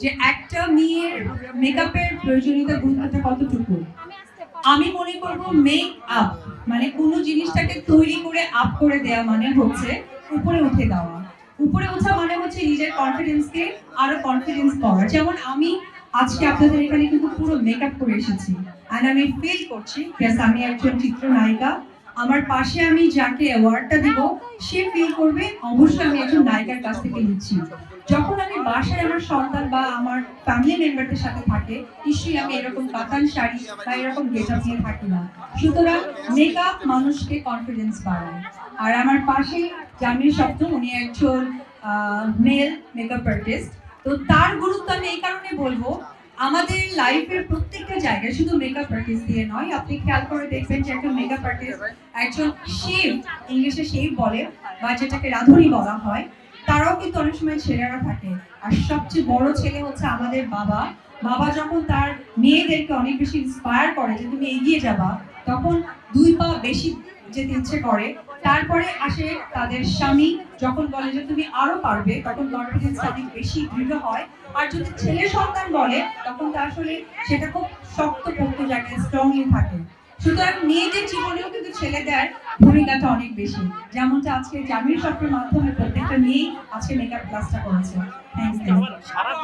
যে একটা মেয়ের মেকআপের প্রয়োজনীয়তা গুরুত্বটা কতটুকু? আমি মনে করব মেক আপ মানে কোনো জিনিসটাকে তৈরি করে আপ করে দেওয়া মানে হচ্ছে উপরে উঠে দেওয়া। উপরে ওঠা মানে হচ্ছে নিজের কনফিডেন্সকে আরও কনফিডেন্স পাওয়া। যেমন আমি আজকে আপনাদের এখানে কিন্তু পুরো মেকআপ করে এসেছি। আর আমি ফিল করছি আমি একজন চিত্রনায়িকা আমার পাশে আমি যাকে অ্যাওয়ার্ডটা দিব, সে ফিল করবে, অবশ্যই আমি একজন নায়িকার কাছ থেকে নিচ্ছি। যখন আমি বাসায় আমার সন্তান বা আমার ফ্যামিলি মেম্বারদের সাথে থাকে, নিশ্চয়ই আমি এরকম কাতান শাড়ি বা এরকম গেটআপ নিয়ে থাকি না। সুতরাং মেকআপ মানুষকে কনফিডেন্স বাড়ায়। আর আমার পাশে জামির শব্দ উনি একজন মেল মেকআপ আর্টিস্ট তো তার গুরুত্ব আমি এই কারণে বলব, আমাদের লাইফের জায়গায়, শুধু মেকআপ আর্টিস্ট দিয়ে নয়, আপনি খেয়াল করে দেখবেন যে একজন মেকআপ আর্টিস্ট একজন শেভ ইংলিশে শেভ বলে, বা যেটাকে রাঁধুনি বলা হয়, তারাও কিন্তু অনেক সময় ছেলেরা থাকে। আর সবচেয়ে বড় ছেলে হচ্ছে আমাদের বাবা। বাবা যখন তার মেয়েদেরকে অনেক বেশি ইন্সপায়ার করে যে তুমি এগিয়ে যাবা, তখন দুই পা বেশি যেতে ইচ্ছে করে। তারপরে আসে তাদের স্বামী, যখন বলে যে, তুমি আরও পারবে, তখন কনফিডেন্স অনেক বেশি দৃঢ় হয়। আর যদি ছেলে সন্তান বলে, তখন তা আসলে সেটা খুব শক্ত পোক্ত জায়গায় স্ট্রংলি থাকে। সুতরাং মেয়েদের জীবনেও কিন্তু ছেলেদের ভূমিকাটা অনেক বেশি। যেমনটা আজকে জামির শপের মাধ্যমে প্রত্যেকটা মেয়েই আজকে মেকআপ ক্লাসটা করেছে। Thank you